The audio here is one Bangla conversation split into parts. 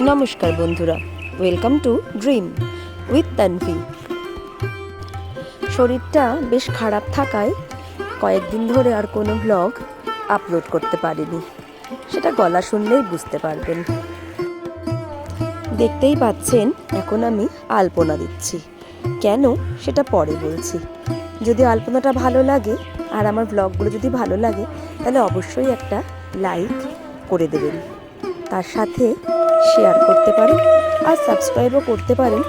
নমস্কার বন্ধুরা welcome to dream with Tanvi শরীরটা বেশ খারাপ থাকায় কয়েকদিন ধরে আর কোনো ব্লগ আপলোড করতে পারিনি। সেটা গলা শুনলেই বুঝতে পারবেন। দেখতেই পাচ্ছেন, এখন আমি আলপনা দিচ্ছি। কেন? সেটা পরে বলছি। যদি আলপনাটা ভালো লাগে আর আমার ব্লগগুলো যদি ভালো লাগে, তাহলে অবশ্যই একটা লাইক করে দেবেন। তার সাথে শেয়ার করতে পারেন আর সাবস্ক্রাইবও করতে পারেন।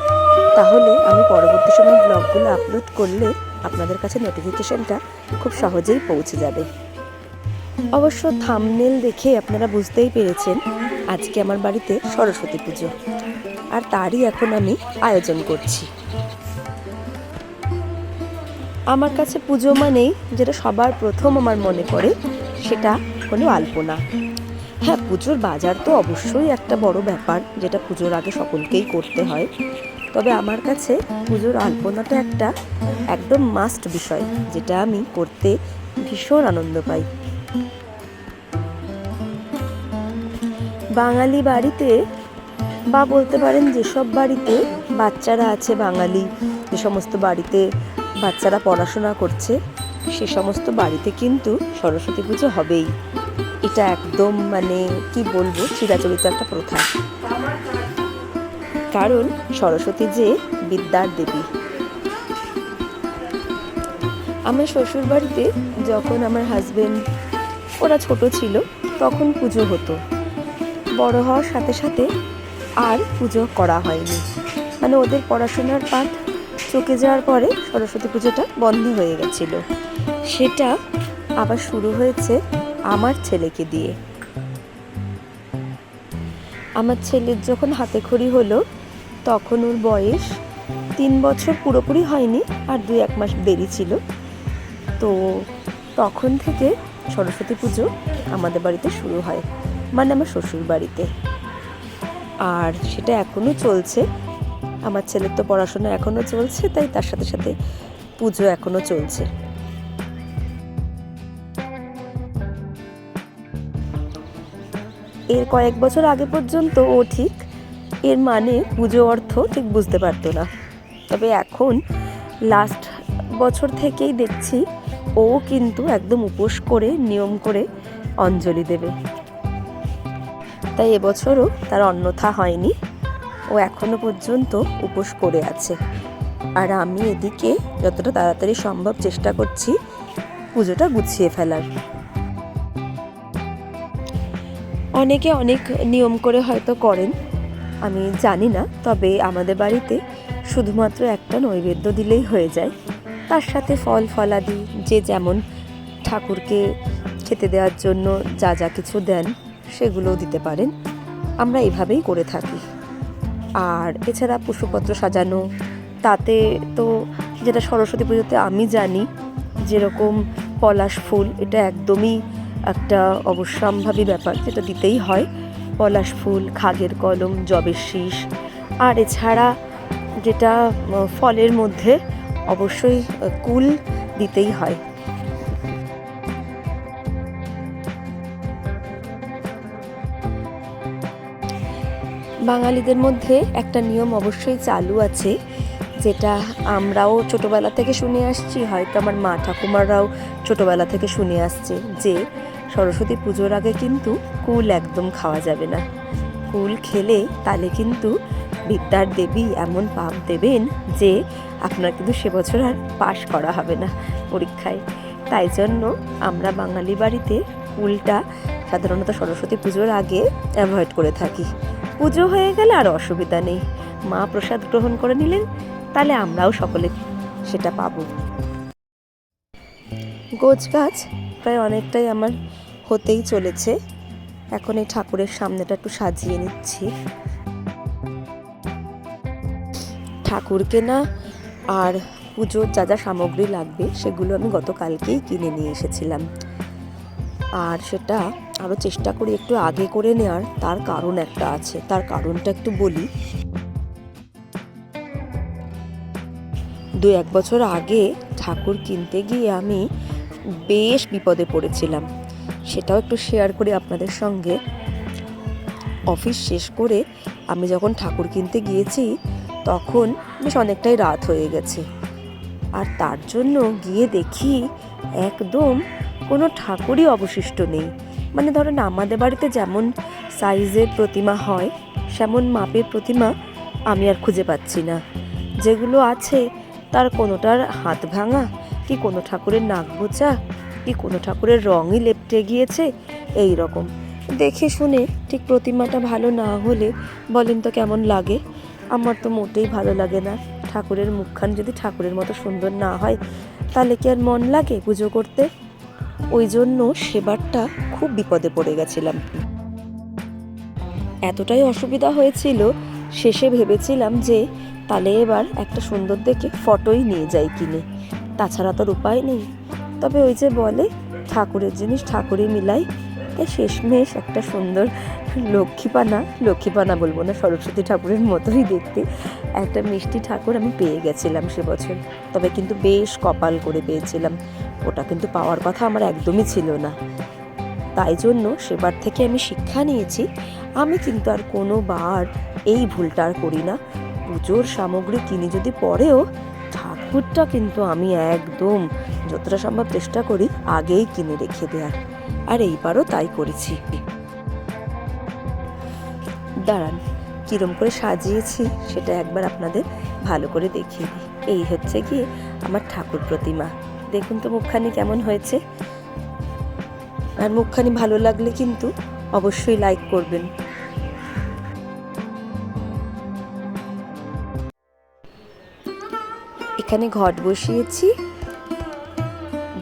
তাহলে আমি পরবর্তী সময় ব্লগগুলো আপলোড করলে আপনাদের কাছে নোটিফিকেশনটা খুব সহজেই পৌঁছে যাবে। অবশ্য থামনেল দেখে আপনারা বুঝতেই পেরেছেন, আজকে আমার বাড়িতে সরস্বতী পুজো। আর তারই এখন আমি আয়োজন করছি। আমার কাছে পুজো মানেই যেটা সবার প্রথম আমার মনে পড়ে, সেটা হলো আলপনা। হ্যাঁ পুজোর বাজার তো অবশ্যই একটা বড় ব্যাপার, যেটা পুজোর আগে সকলকেই করতে হয়। তবে আমার কাছে পুজোর আলপনাটা একটা একদম মাস্ট বিষয়, যেটা আমি করতে ভীষণ আনন্দ পাই। বাঙালি বাড়িতে বা বলতে পারেন যেসব বাড়িতে বাচ্চারা আছে বাঙালি, যে সমস্ত বাড়িতে বাচ্চারা পড়াশোনা করছে, সে সমস্ত বাড়িতে কিন্তু সরস্বতী পুজো হবেই। এটা একদম মানে কি বলব, চিরাচরিত একটা প্রথা। কারণ সরস্বতী যে বিদ্যার দেবী। আমার শ্বশুর বাড়িতে যখন আমার হাজবেন্ড ওরা ছোট ছিল, তখন পুজো হতো। বড় হওয়ার সাথে সাথে আর পুজো করা হয়নি। মানে ওদের পড়াশোনার পাঠ চুকে যাওয়ার পরে সরস্বতী পুজোটা বন্ধ হয়ে গেছিল। সেটা আবার শুরু হয়েছে আমার ছেলেকে দিয়ে। আমার ছেলের যখন হাতে খড়ি হলো, তখন ওর বয়স তিন বছর পুরোপুরি হয়নি আর দুই এক মাস দেরি ছিল। তো তখন থেকে সরস্বতী পুজো আমাদের বাড়িতে শুরু হয় মানে আমার শ্বশুর বাড়িতে আর সেটা এখনও চলছে। আমার ছেলের তো পড়াশোনা এখনও চলছে, তাই তার সাথে সাথে পুজো এখনও চলছে। এর কয়েক বছর আগে পর্যন্ত ও ঠিক, এর মানে পুজো অর্থ ঠিক বুঝতে পারতো না। তবে এখন লাস্ট বছর থেকেই দেখছি ও কিন্তু একদম উপোস করে, নিয়ম করে অঞ্জলি দেবে। তাই এবছরও তার অন্যথা হয়নি। ও এখনও পর্যন্ত উপোস করে আছে। আর আমি এদিকে যতটা তাড়াতাড়ি সম্ভব চেষ্টা করছি পুজোটা গুছিয়ে ফেলার। অনেকে অনেক নিয়ম করে হয়তো করেন, আমি জানি না, তবে আমাদের বাড়িতে শুধুমাত্র একটা নৈবেদ্য দিলেই হয়ে যায়। তার সাথে ফল ফলাদি, যে যেমন ঠাকুরকে খেতে দেওয়ার জন্য যা যা কিছু দেন, সেগুলোও দিতে পারেন। আমরা এভাবেই করে থাকি। আর এছাড়া পুষ্পপত্র সাজানো, তাতে তো যেটা সরস্বতী পুজোতে আমি জানি, যেরকম পলাশ ফুল, এটা একদমই একটা অবশ্যম্ভাবী ব্যাপার যেটা দিতেই হয়। পলাশ ফুল, খাগের কলম, জবের শীষ। আর এছাড়া যেটা ফলের মধ্যে অবশ্যই কুল দিতেই হয়। বাঙালিদের মধ্যে একটা নিয়ম অবশ্যই চালু আছে, যেটা আমরাও ছোটোবেলা থেকে শুনে আসছি, হয়তো আমার মা ঠাকুমারাও ছোটোবেলা থেকে শুনে আসছে যে সরস্বতী পুজোর আগে কিন্তু কুল একদম খাওয়া যাবে না। কুল খেলে তাহলে কিন্তু বিদ্যার দেবী এমন পাপ দেবেন যে আপনার কিন্তু সে বছর আর পাশ করা হবে না পরীক্ষায়। তাই জন্য আমরা বাঙালি বাড়িতে কুলটা সাধারণত সরস্বতী পুজোর আগে অ্যাভয়েড করে থাকি। পুজো হয়ে গেলে আর অসুবিধা নেই। মা প্রসাদ গ্রহণ করে নিলেন, তাহলে আমরাও সকলে সেটা পাবো। গোছ গাছ প্রায় অনেকটাই আমার হতেই চলেছে। এখন এই ঠাকুরের সামনেটা একটু সাজিয়ে নিচ্ছি। ঠাকুরকে না আর পুজোর যা যা সামগ্রী লাগবে, সেগুলো আমি গতকালকেই কিনে নিয়ে এসেছিলাম। আর সেটা আরও চেষ্টা করি একটু আগে করে নেওয়ার তার কারণ একটা আছে। তার কারণটা একটু বলি। দু এক বছর আগে ঠাকুর কিনতে গিয়ে আমি বেশ বিপদে পড়েছিলাম। সেটাও একটু শেয়ার করি আপনাদের সঙ্গে। অফিস শেষ করে আমি যখন ঠাকুর কিনতে গিয়েছি, তখন বেশ অনেকটাই রাত হয়ে গেছে। আর তার জন্য গিয়ে দেখি একদম কোনো ঠাকুরই অবশিষ্ট নেই। মানে ধরেন আমাদের বাড়িতে যেমন সাইজের প্রতিমা হয়, সেমন মাপের প্রতিমা আমি আর খুঁজে পাচ্ছি না। যেগুলো আছে, তার কোনোটার হাত ভাঙা, কি কোনো ঠাকুরের নাক বোচা কি কোনো ঠাকুরের রঙই লেপটে গিয়েছে, এই রকম। দেখে শুনে ঠিক প্রতিমাটা ভালো না হলে বলেন তো কেমন লাগে? আমার তো মোটেই ভালো লাগে না। ঠাকুরের মুখখান যদি ঠাকুরের মতো সুন্দর না হয়, তাহলে কি আর মন লাগে পুজো করতে? ওই জন্য সেবারটা খুব বিপদে পড়ে গেছিলাম। এতটাই অসুবিধা হয়েছিল, শেষে ভেবেছিলাম যে তাহলে এবার একটা সুন্দর দেখে ফটোই নিয়ে যাই কিনে। তাছাড়া তোর উপায় নেই। তবে ওই যে বলে, ঠাকুরের জিনিস ঠাকুরই মিলাই তাই শেষমেশ একটা সুন্দর লক্ষ্মীপানা লক্ষ্মীপানা বলব না, সরস্বতী ঠাকুরের মতোই দেখতে একটা মিষ্টি ঠাকুর আমি পেয়ে গেছিলাম সে বছর। তবে কিন্তু বেশ কপাল করে পেয়েছিলাম। ওটা কিন্তু পাওয়ার কথা আমার একদমই ছিল না। তাই জন্য সেবার থেকে আমি শিক্ষা নিয়েছি। আমি কিন্তু আর কোনো বার এই ভুলটা আর করি না। পুজোর সামগ্রী কিনি যদি পরেও, ঠাকুরটা কিন্তু আমি একদম যতটা সম্ভব চেষ্টা করি আগেই কিনে রেখে দেওয়ার। আর এইবারও তাই করেছি। দাঁড়ান, কীরম করে সাজিয়েছি সেটা একবার আপনাদের ভালো করে দেখিয়ে দিই। এই হচ্ছে কি আমার ঠাকুর প্রতিমা। দেখুন তো মুখখানি কেমন হয়েছে। আর মুখখানি ভালো লাগলে কিন্তু অবশ্যই লাইক করবেন। এখানে ঘট বসিয়েছি।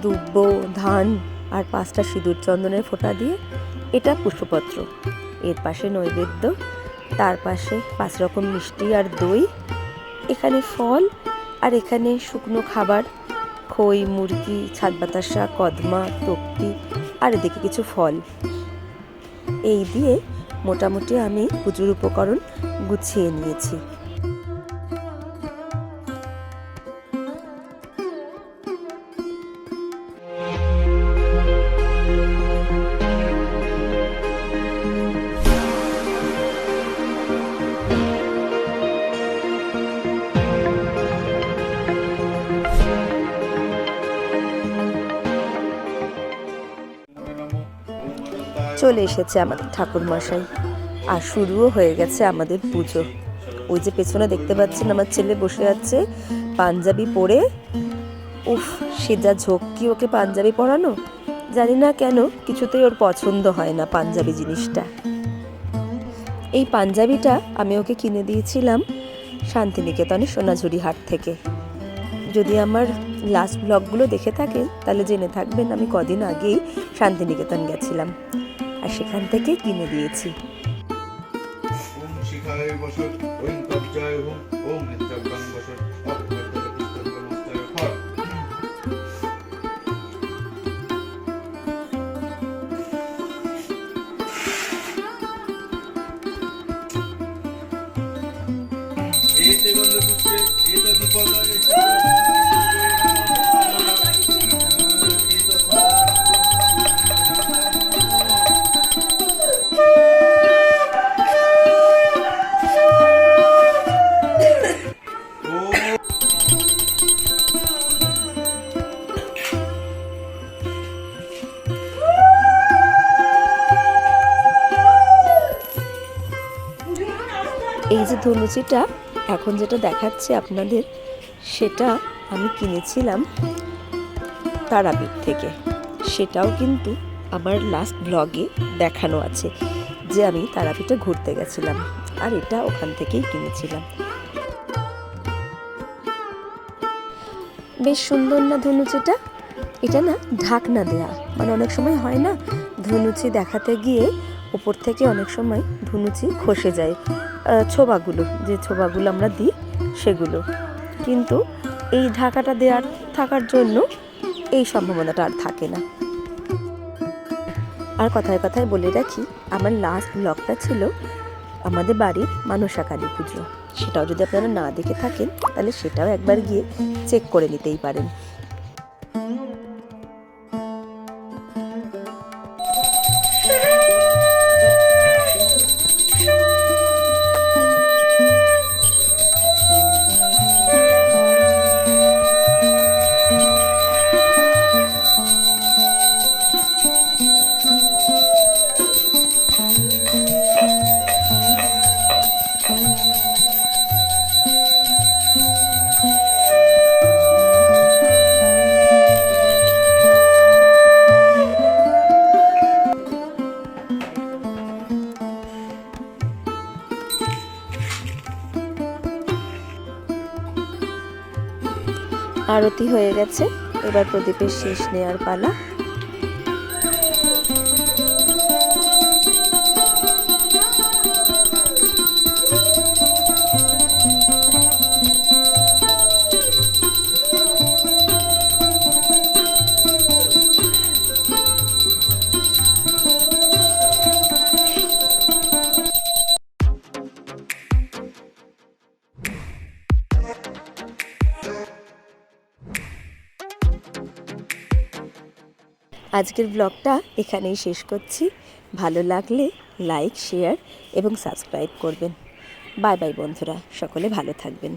দুব্ব, ধান আর পাঁচটা সিঁদুর চন্দনের ফোঁটা দিয়ে। এটা পুষ্পপত্র। এর পাশে নৈবেদ্য, তার পাশে পাঁচ রকম মিষ্টি আর দই। এখানে ফল আর এখানে শুকনো খাবার। খই, মুরগি, ছাদ বাতাসা, কদমা, তক্তি, আর এদিকে কিছু ফল। এই দিয়ে মোটামুটি আমি পুজোর উপকরণ গুছিয়ে নিয়েছি। চলে এসেছে আমাদের ঠাকুর মশাই আর শুরুও হয়ে গেছে আমাদের পুজো। ওই যে পেছনে দেখতে পাচ্ছেন আমার ছেলে বসে আছে, পাঞ্জাবি পরে। উফ, সে যা ঝোঁক কি ওকে পাঞ্জাবি পরানো? জানি না কেন, কিছুতেই ওর পছন্দ হয় না পাঞ্জাবি জিনিসটা। এই পাঞ্জাবিটা আমি ওকে কিনে দিয়েছিলাম শান্তিনিকেতনে সোনাঝুরি হাট থেকে। যদি আমার লাস্ট ব্লগগুলো দেখে থাকেন, তাহলে জেনে থাকবেন আমি কদিন আগেই শান্তিনিকেতন গেছিলাম। আর সেখান থেকে কিনে দিয়েছি। যে ধনুচিটা এখন যেটা দেখাচ্ছে আপনাদের, সেটা আমি কিনেছিলাম তারাপীঠ থেকে। সেটাও কিন্তু আমার লাস্ট ব্লগে দেখানো আছে যে আমি তারাপীঠে ঘুরতে গেছিলাম আর এটা ওখান থেকেই কিনেছিলাম। বেশ সুন্দর না ধনুচিটা? এটা না ঢাকনা দেয়া। মানে অনেক সময় হয় না ধনুচি দেখাতে গিয়ে ওপর থেকে অনেক সময় ধনুচি খসে যায়। ছোবাগুলো, যে ছোবাগুলো আমরা দিই, সেগুলো। কিন্তু এই ঢাকাটা দেওয়ার থাকার জন্য এই সম্ভাবনাটা আর থাকে না। আর কথায় কথায় বলে রাখি, আমার লাস্ট ব্লগটা ছিল আমাদের বাড়ির মানসা কালী পুজো। সেটাও যদি আপনারা না দেখে থাকেন, তাহলে সেটাও একবার গিয়ে চেক করে নিতেই পারেন। আরতি হয়ে গেছে। এবার প্রদীপের শেষ নেয়ার পালা। আজকের ব্লগটা এখানেই শেষ করছি। ভালো লাগলে লাইক শেয়ার এবং সাবস্ক্রাইব করবেন। বাই বাই বন্ধুরা, সকলে ভালো থাকবেন।